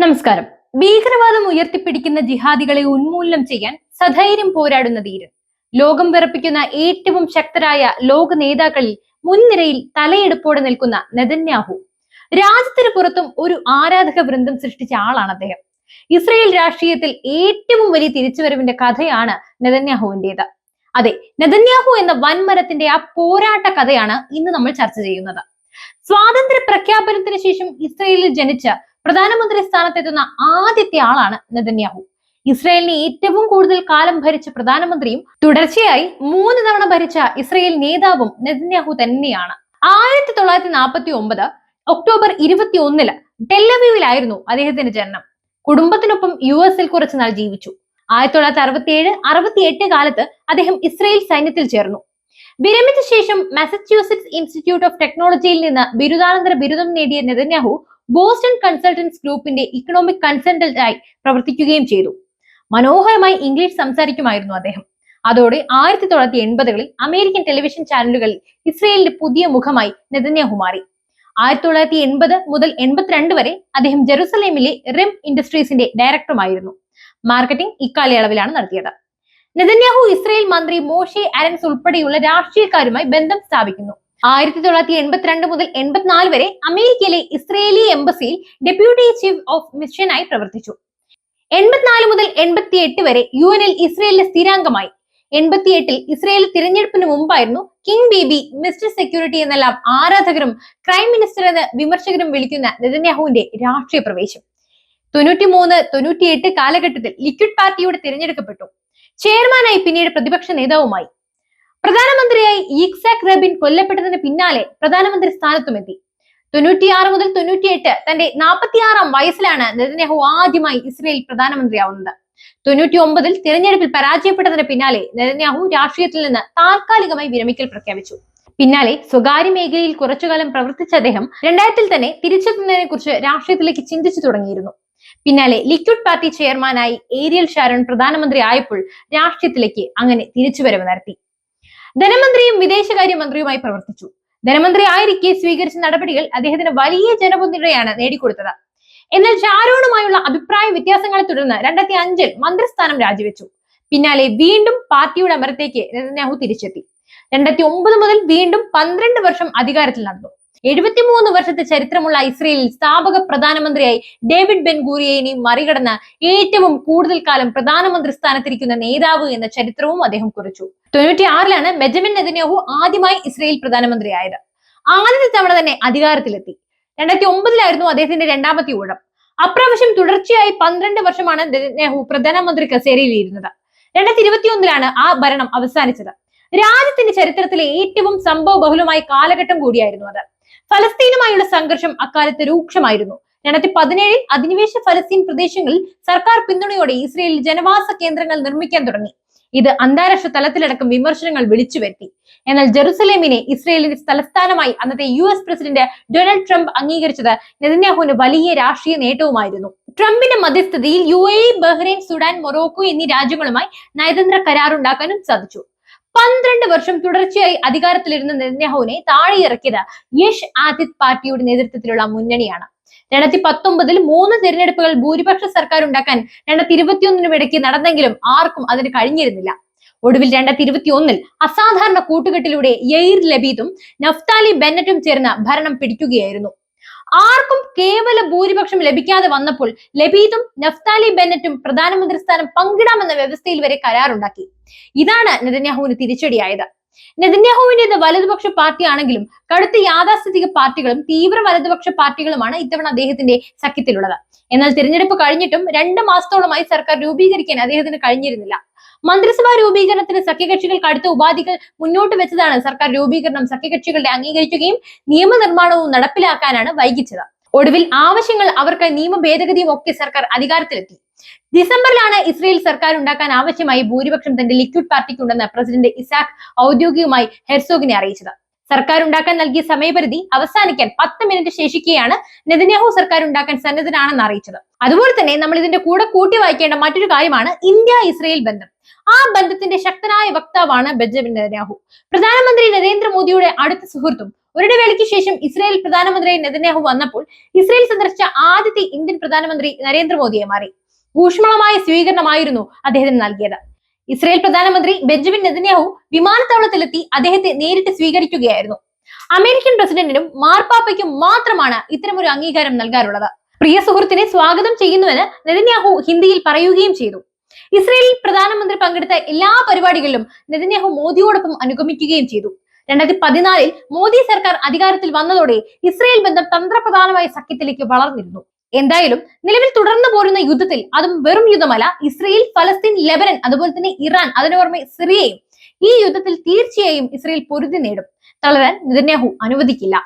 നമസ്കാരം. ഭീകരവാദം ഉയർത്തിപ്പിടിക്കുന്ന ജിഹാദികളെ ഉന്മൂലനം ചെയ്യാൻ സധൈര്യം പോരാടുന്ന ധീരൻ. ലോകം വിറപ്പിക്കുന്ന ഏറ്റവും ശക്തരായ ലോക നേതാക്കളിൽ മുൻനിരയിൽ തലയെടുപ്പോടെ നിൽക്കുന്ന നെതന്യാഹു. രാജ്യത്തിന് പുറത്തും ഒരു ആരാധക വൃന്ദം സൃഷ്ടിച്ച ആളാണ് അദ്ദേഹം. ഇസ്രയേൽ രാഷ്ട്രീയത്തിൽ ഏറ്റവും വലിയ തിരിച്ചുവരവിന്റെ കഥയാണ് നെതന്യാഹുവിന്റേത്. അതെ നെതന്യാഹു എന്ന വൻമരത്തിന്റെ ആ പോരാട്ട കഥയാണ് ഇന്ന് നമ്മൾ ചർച്ച ചെയ്യുന്നത്. സ്വാതന്ത്ര്യ പ്രഖ്യാപനത്തിന് ശേഷം ഇസ്രയേലിൽ ജനിച്ച പ്രധാനമന്ത്രി സ്ഥാനത്തെത്തുന്ന ആദ്യത്തെ ആളാണ് നെതന്യാഹു. ഇസ്രയേലിനെ ഏറ്റവും കൂടുതൽ കാലം ഭരിച്ച പ്രധാനമന്ത്രിയും തുടർച്ചയായി മൂന്ന് തവണ ഭരിച്ച ഇസ്രയേൽ നേതാവും നെതന്യാഹു തന്നെയാണ്. ആയിരത്തി തൊള്ളായിരത്തി നാൽപ്പത്തി ഒമ്പത് ഒക്ടോബർ ഇരുപത്തി ഒന്നിൽ ഡെല്ലവ്യൂവിലായിരുന്നു അദ്ദേഹത്തിന്റെ ജനനം. കുടുംബത്തിനൊപ്പം യു എസിൽ കുറച്ചുനാൾ ജീവിച്ചു. ആയിരത്തി തൊള്ളായിരത്തി അറുപത്തി ഏഴ് അറുപത്തി എട്ട് കാലത്ത് അദ്ദേഹം ഇസ്രയേൽ സൈന്യത്തിൽ ചേർന്നു. വിരമിച്ച ശേഷം മാസച്യൂസെറ്റ്സ് ഇൻസ്റ്റിറ്റ്യൂട്ട് ഓഫ് ടെക്നോളജിയിൽ നിന്ന് ബിരുദാനന്തര ബിരുദം നേടിയ നെതന്യാഹു ബോസ്റ്റൺ കൺസൾട്ടൻസ് ഗ്രൂപ്പിന്റെ ഇക്കണോമിക് കൺസൾട്ടന്റ് ആയി പ്രവർത്തിക്കുകയും ചെയ്തു. മനോഹരമായി ഇംഗ്ലീഷ് സംസാരിക്കുമായിരുന്നു അദ്ദേഹം. അതോടെ ആയിരത്തി തൊള്ളായിരത്തി എൺപതുകളിൽ അമേരിക്കൻ ടെലിവിഷൻ ചാനലുകളിൽ ഇസ്രയേലിന്റെ പുതിയ മുഖമായി നെതന്യാഹു മാറി. ആയിരത്തി തൊള്ളായിരത്തി എൺപത് മുതൽ എൺപത്തിരണ്ട് വരെ അദ്ദേഹം ജെറുസലേമിലെ റിം ഇൻഡസ്ട്രീസിന്റെ ഡയറക്ടറുമായിരുന്നു മാർക്കറ്റിംഗ് ഇക്കാലയളവിലാണ് നടത്തിയത്. നെതന്യാഹു ഇസ്രയേൽ മന്ത്രി മോഷെ അരൻസ് ഉൾപ്പെടെയുള്ള രാഷ്ട്രീയക്കാരുമായി ബന്ധം സ്ഥാപിക്കുന്നു. ആയിരത്തി തൊള്ളായിരത്തി എൺപത്തിരണ്ട് മുതൽ എൺപത്തിനാല് വരെ അമേരിക്കയിലെ ഇസ്രയേലി എംബസിയിൽ ഡെപ്യൂട്ടി ചീഫ് ഓഫ് മിഷനായി പ്രവർത്തിച്ചു. എൺപത്തിനാല് മുതൽ എൺപത്തി എട്ട് വരെ യു എനിൽ ഇസ്രയേലിലെ സ്ഥിരാംഗമായി. എൺപത്തിയെട്ടിൽ ഇസ്രയേൽ തിരഞ്ഞെടുപ്പിന് മുമ്പായിരുന്നു കിങ് ബേബി മിസ്റ്റർ സെക്യൂരിറ്റി എന്നെല്ലാം ആരാധകരും ക്രൈം മിനിസ്റ്റർ എന്ന് വിമർശകരും വിളിക്കുന്ന നെതന്യാഹുവിന്റെ രാഷ്ട്രീയ പ്രവേശം. തൊണ്ണൂറ്റി മൂന്ന് തൊണ്ണൂറ്റിയെട്ട് കാലഘട്ടത്തിൽ ലിക്വിഡ് പാർട്ടിയുടെ തിരഞ്ഞെടുക്കപ്പെട്ടു. ചെയർമാനായി പിന്നീട് പ്രതിപക്ഷ നേതാവുമായി. പ്രധാനമന്ത്രിയായി ഈക്സാക് റബിൻ കൊല്ലപ്പെട്ടതിന് പിന്നാലെ പ്രധാനമന്ത്രി സ്ഥാനത്തുമെത്തി. തൊണ്ണൂറ്റിയാറ് മുതൽ തൊണ്ണൂറ്റിയെട്ട് തന്റെ നാൽപ്പത്തിയാറാം വയസ്സിലാണ് നെതന്യാഹു ആദ്യമായി ഇസ്രയേൽ പ്രധാനമന്ത്രിയാവുന്നത്. തൊണ്ണൂറ്റി ഒമ്പതിൽ തിരഞ്ഞെടുപ്പിൽ പരാജയപ്പെട്ടതിന് പിന്നാലെ നെതന്യാഹു രാഷ്ട്രീയത്തിൽ നിന്ന് താൽക്കാലികമായി വിരമിക്കൽ പ്രഖ്യാപിച്ചു. പിന്നാലെ സ്വകാര്യ മേഖലയിൽ കുറച്ചുകാലം പ്രവർത്തിച്ച അദ്ദേഹം രണ്ടായിരത്തിൽ തന്നെ തിരിച്ചെത്തുന്നതിനെ കുറിച്ച് രാഷ്ട്രീയത്തിലേക്ക് ചിന്തിച്ചു തുടങ്ങിയിരുന്നു. പിന്നാലെ ലിക്വിഡ് പാർട്ടി ചെയർമാനായി ഏരിയൽ ഷാരോൺ പ്രധാനമന്ത്രി ആയപ്പോൾ രാഷ്ട്രീയത്തിലേക്ക് അങ്ങനെ തിരിച്ചുവരവ് നടത്തി. ധനമന്ത്രിയും വിദേശകാര്യ മന്ത്രിയുമായി പ്രവർത്തിച്ചു. ധനമന്ത്രി ആയിരിക്കെ സ്വീകരിച്ച നടപടികൾ അദ്ദേഹത്തിന് വലിയ ജനപിന്തുണയാണ് നേടിക്കൊടുത്തത്. എന്നാൽ ഷാരോണുമായുള്ള അഭിപ്രായ വ്യത്യാസങ്ങളെ തുടർന്ന് രണ്ടായിരത്തി അഞ്ചിൽ മന്ത്രിസ്ഥാനം രാജിവെച്ചു. പിന്നാലെ വീണ്ടും പാർട്ടിയുടെ അമരത്തേക്ക് നെതന്യാഹു തിരിച്ചെത്തി. രണ്ടായിരത്തി ഒമ്പത് മുതൽ വീണ്ടും പന്ത്രണ്ട് വർഷം അധികാരത്തിൽ നടന്നു. എഴുപത്തിമൂന്ന് വർഷത്തെ ചരിത്രമുള്ള ഇസ്രയേലിൽ സ്ഥാപക പ്രധാനമന്ത്രിയായി ഡേവിഡ് ബെൻ ഗൂറിയേനെ മറികടന്ന് ഏറ്റവും കൂടുതൽ കാലം പ്രധാനമന്ത്രി സ്ഥാനത്തിരിക്കുന്ന നേതാവ് എന്ന ചരിത്രവും അദ്ദേഹം കുറിച്ചു. തൊണ്ണൂറ്റി ആറിലാണ് ബെഞ്ചമിൻ നെതന്യാഹു ആദ്യമായി ഇസ്രയേൽ പ്രധാനമന്ത്രിയായത്. ആദ്യത്തെ തവണ തന്നെ അധികാരത്തിലെത്തി. രണ്ടായിരത്തി ഒമ്പതിലായിരുന്നു അദ്ദേഹത്തിന്റെ രണ്ടാമത്തെ ഊഴം. അപ്രാവശ്യം തുടർച്ചയായി പന്ത്രണ്ട് വർഷമാണ് നെതന്യാഹു പ്രധാനമന്ത്രി കസേരയിൽ ഇരുന്നത് രണ്ടായിരത്തി ഇരുപത്തിയൊന്നിലാണ് ആ ഭരണം അവസാനിച്ചത്. രാജ്യത്തിന്റെ ചരിത്രത്തിലെ ഏറ്റവും സംഭവ ബഹുലമായ കാലഘട്ടം കൂടിയായിരുന്നു അത്. ഫലസ്തീനുമായുള്ള സംഘർഷം അക്കാലത്ത് രൂക്ഷമായിരുന്നു. രണ്ടായിരത്തി പതിനേഴിൽ അധിനിവേശ ഫലസ്തീൻ പ്രദേശങ്ങളിൽ സർക്കാർ പിന്തുണയോടെ ഇസ്രയേലിൽ ജനവാസ കേന്ദ്രങ്ങൾ നിർമ്മിക്കാൻ തുടങ്ങി. ഇത് അന്താരാഷ്ട്ര തലത്തിലടക്കം വിമർശനങ്ങൾ വിളിച്ചു വരുത്തി. എന്നാൽ ജെറുസലേമിനെ ഇസ്രയേലിന്റെ തലസ്ഥാനമായി അന്നത്തെ U S president Donald Trump അംഗീകരിച്ചത് നെതന്യാഹുവിന് വലിയ രാഷ്ട്രീയ നേട്ടവുമായിരുന്നു. ട്രംപിന്റെ മധ്യസ്ഥതയിൽ U A Bahrain Sudan Morocco എന്നീ രാജ്യങ്ങളുമായി നയതന്ത്ര കരാറുണ്ടാക്കാനും സാധിച്ചു. പന്ത്രണ്ട് വർഷം തുടർച്ചയായി അധികാരത്തിലിരുന്ന നെതന്യാഹുവിനെ താഴെയിറക്കിയത് യഷ് ആദിത് പാർട്ടിയുടെ നേതൃത്വത്തിലുള്ള മുന്നണിയാണ്. രണ്ടായിരത്തി പത്തൊമ്പതിൽ മൂന്ന് തിരഞ്ഞെടുപ്പുകൾ ഭൂരിപക്ഷ സർക്കാർ ഉണ്ടാക്കാൻ രണ്ടായിരത്തി ഇരുപത്തിയൊന്നിനും ഇടയ്ക്ക് നടന്നെങ്കിലും ആർക്കും അതിന് കഴിഞ്ഞിരുന്നില്ല. ഒടുവിൽ രണ്ടായിരത്തി ഇരുപത്തി ഒന്നിൽ അസാധാരണ കൂട്ടുകെട്ടിലൂടെ യൈർ ലബീദും നഫ്താലി ബെന്നറ്റും ചേർന്ന് ഭരണം പിടിക്കുകയായിരുന്നു. ആർക്കും കേവല ഭൂരിപക്ഷം ലഭിക്കാതെ വന്നപ്പോൾ ലബീദും നഫ്താലി ബെന്നറ്റും പ്രധാനമന്ത്രി സ്ഥാനം പങ്കിടാമെന്ന വ്യവസ്ഥയിൽ വരെ കരാറുണ്ടാക്കി. ഇതാണ് നെതന്യാഹുവിന് തിരിച്ചടിയായത്. നെതന്യാഹുവിന്റെ വലതുപക്ഷ പാർട്ടിയാണെങ്കിലും കടുത്ത യാഥാസ്ഥിതിക പാർട്ടികളും തീവ്ര വലതുപക്ഷ പാർട്ടികളുമാണ് ഇത്തവണ അദ്ദേഹത്തിന്റെ സഖ്യത്തിലുള്ളത്. എന്നാൽ തിരഞ്ഞെടുപ്പ് കഴിഞ്ഞിട്ടും രണ്ട് മാസത്തോളമായി സർക്കാർ രൂപീകരിക്കാൻ അദ്ദേഹത്തിന് കഴിഞ്ഞിരുന്നില്ല. മന്ത്രിസഭാ രൂപീകരണത്തിന് സഖ്യകക്ഷികൾക്ക് അടുത്ത ഉപാധികൾ മുന്നോട്ട് വെച്ചതാണ് സർക്കാർ രൂപീകരണം സഖ്യകക്ഷികളുടെ അംഗീകരിക്കുകയും നിയമനിർമ്മാണവും നടപ്പിലാക്കാനാണ് വൈകിച്ചത്. ഒടുവിൽ ആവശ്യങ്ങൾ അവർക്ക് നിയമ ഭേദഗതിയും ഒക്കെ സർക്കാർ അധികാരത്തിലെത്തി. ഡിസംബറിലാണ് ഇസ്രയേൽ സർക്കാർ ഉണ്ടാക്കാൻ ആവശ്യമായി ഭൂരിപക്ഷം തന്റെ ലിക്വിഡ് പാർട്ടിക്കുണ്ടെന്ന് പ്രസിഡന്റ് ഇസാഖ് ഔദ്യോഗികമായി ഹെർസോഗിനെ അറിയിച്ചത്. സർക്കാർ ഉണ്ടാക്കാൻ നൽകിയ സമയപരിധി അവസാനിക്കാൻ പത്ത് മിനിറ്റ് ശേഷിക്കുകയാണ് നെതന്യാഹു സർക്കാർ ഉണ്ടാക്കാൻ സന്നദ്ധനാണെന്ന് അറിയിച്ചത്. അതുപോലെ തന്നെ നമ്മൾ ഇതിന്റെ കൂടെ കൂട്ടി വായിക്കേണ്ട മറ്റൊരു കാര്യമാണ് ഇന്ത്യ ഇസ്രയേൽ ബന്ധം. ആ ബന്ധത്തിന്റെ ശക്തനായ വക്താവാണ് ബെഞ്ചമിൻ നെതന്യാഹു. പ്രധാനമന്ത്രി നരേന്ദ്രമോദിയുടെ അടുത്ത സുഹൃത്തും ഒരിടവേളയ്ക്ക് ശേഷം ഇസ്രായേൽ പ്രധാനമന്ത്രി നെതന്യാഹു വന്നപ്പോൾ ഇസ്രായേൽ സന്ദർശിച്ച ആദ്യത്തെ ഇന്ത്യൻ പ്രധാനമന്ത്രി നരേന്ദ്രമോദിയെ മാറി. ഊഷ്മളമായ സ്വീകരണമായിരുന്നു അദ്ദേഹത്തിന് നൽകിയത്. ഇസ്രായേൽ പ്രധാനമന്ത്രി ബെഞ്ചമിൻ നെതന്യാഹു വിമാനത്താവളത്തിലെത്തി അദ്ദേഹത്തെ നേരിട്ട് സ്വീകരിക്കുകയായിരുന്നു. അമേരിക്കൻ പ്രസിഡന്റിനും മാർപ്പാപ്പയ്ക്കും മാത്രമാണ് ഇത്തരമൊരു അംഗീകാരം നൽകാറുള്ളത്. പ്രിയ സുഹൃത്തിനെ സ്വാഗതം ചെയ്യുന്നുവെന്ന് നെതന്യാഹു ഹിന്ദിയിൽ പറയുകയും ചെയ്തു. ഇസ്രായേൽ പ്രധാനമന്ത്രി പങ്കെടുത്ത എല്ലാ പരിപാടികളിലും നെതന്യാഹു മോദിയോടൊപ്പം അനുഗമിക്കുകയും ചെയ്തു. രണ്ടായിരത്തി പതിനാലിൽ മോദി സർക്കാർ അധികാരത്തിൽ വന്നതോടെ ഇസ്രയേൽ ബന്ധം തന്ത്രപ്രധാനമായ സഖ്യത്തിലേക്ക് വളർന്നിരുന്നു. എന്തായാലും നിലവിൽ തുടർന്നു പോരുന്ന യുദ്ധത്തിൽ അതും വെറും യുദ്ധമല്ല. ഇസ്രയേൽ ഫലസ്തീൻ ലെബനൻ അതുപോലെ തന്നെ ഇറാൻ അതിനു പുറമെ സിറിയയും ഈ യുദ്ധത്തിൽ തീർച്ചയായും ഇസ്രയേൽ പൊരുതി നേടും. തളരാൻ നിതന്യാഹു അനുവദിക്കില്ല.